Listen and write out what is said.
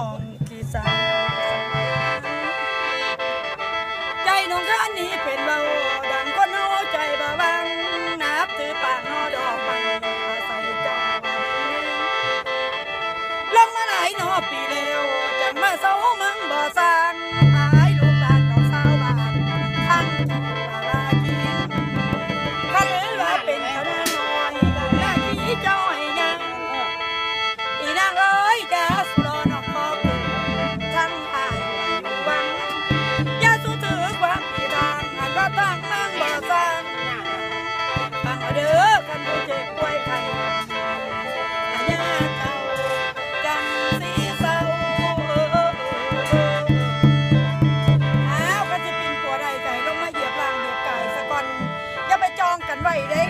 องกีสาใจน้องข้านนี้เป็นเบาดังคนหัวใจบาบังนับถือปากนอดอกบังใส่จาบังลงมาหลายนอปีแล้วจังมาเศร้า ฟังเด้อกันผู้เจ็บวยไข้อาญาเก่ากันสีเศาอ้าวก็จะเป็นผัวใดใจลงมาเหยียบรางเหยียบกาสะก่อนอย่าไปจองกันไว้เด้